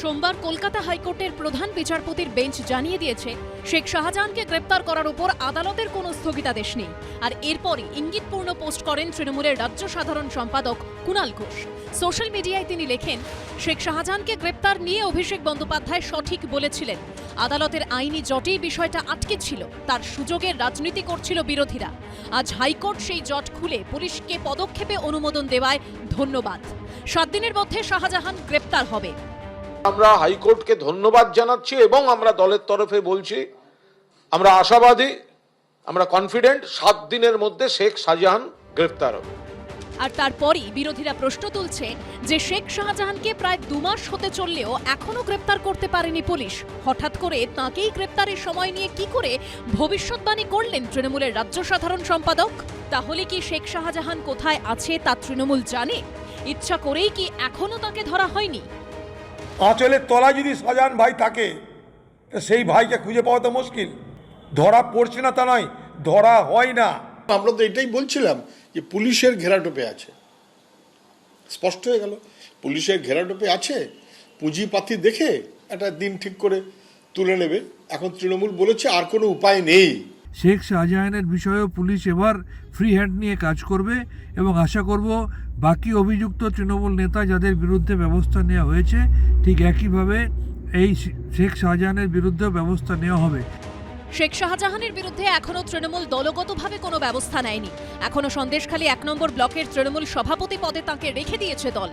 সোমবার কলকাতা হাইকোর্টের প্রধান বিচারপতির বেঞ্চ জানিয়ে দিয়েছে, শেখ শাহজাহানকে গ্রেপ্তার করার উপর আদালতের কোনো স্থগিতাদেশ নেই। আর এরপরই ইঙ্গিতপূর্ণ পোস্ট করেন তৃণমূলের রাজ্য সাধারণ সম্পাদক কুণাল ঘোষ। সোশ্যাল মিডিয়ায় তিনি লেখেন, শেখ শাহজাহানকে গ্রেপ্তার নিয়ে অভিষেক বন্দ্যোপাধ্যায় সঠিক বলেছিলেন। আদালতের আইনি জটেই বিষয়টা আটকে ছিল, তার সুযোগের রাজনীতি করছিল বিরোধীরা। আজ হাইকোর্ট সেই জট খুলে পুলিশকে পদক্ষেপে অনুমোদন দেওয়ায় ধন্যবাদ। সাত দিনের মধ্যে শাহজাহান গ্রেপ্তার হবে। আমরা হাইকোর্টকে ধন্যবাদ জানাচ্ছি এবং আমরা দলের তরফে বলছি, আমরা আশাবাদী, আমরা কনফিডেন্ট সাত দিনের মধ্যে শেখ শাহজাহান গ্রেফতার হবে। আর তারপরই বিরোধীরা প্রশ্ন তুলছে যে শেখ শাহজাহানকে প্রায় দু মাস হতে চললেও এখনও গ্রেপ্তার করতে পারেনি পুলিশ। হঠাৎ করে তাঁকেই গ্রেপ্তারের সময় নিয়ে কি করে ভবিষ্যৎবাণী করলেন তৃণমূলের রাজ্য সাধারণ সম্পাদক? তাহলে কি শেখ শাহজাহান কোথায় আছে তা তৃণমূল জানে? ইচ্ছা করেই কি এখনও তাকে ধরা হয়নি? আঁচলের তলা যদি শাহজাহান ভাই থাকে সেই ভাইকে খুঁজে পাওয়া তো মুশকিল। ধরা পড়ছে না তা নয়, ধরা হয় না। আমরা তো এটাই বলছিলাম যে পুলিশের ঘেরাটোপে আছে। স্পষ্ট হয়ে গেল, পুলিশের ঘেরাটোপে আছে, পুঁজিপাতি দেখে একটা দিন ঠিক করে তুলে নেবে। এখন তৃণমূল বলেছে আর কোনো উপায় নেই। শেখ শাহজাহানের বিষয়েও পুলিশ এবার ফ্রি হ্যান্ড নিয়ে কাজ করবে এবং আশা করব বাকি অভিযুক্ত তৃণমূল নেতা যাদের বিরুদ্ধে ব্যবস্থা নেওয়া হয়েছে, ঠিক একইভাবে এই শেখ শাহজাহানের বিরুদ্ধেও ব্যবস্থা নেওয়া হবে। শেখ শাহজাহানের বিরুদ্ধে এখনও তৃণমূল দলগতভাবে কোনো ব্যবস্থা নেয়নি। এখনও সন্দেশখালী এক নম্বর ব্লকের তৃণমূল সভাপতি পদে তাঁকে রেখে দিয়েছে দল।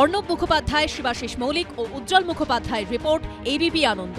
অর্ণব মুখোপাধ্যায়, শিবাশিস মৌলিক ও উজ্জ্বল মুখোপাধ্যায়ের রিপোর্ট এবিপি আনন্দ।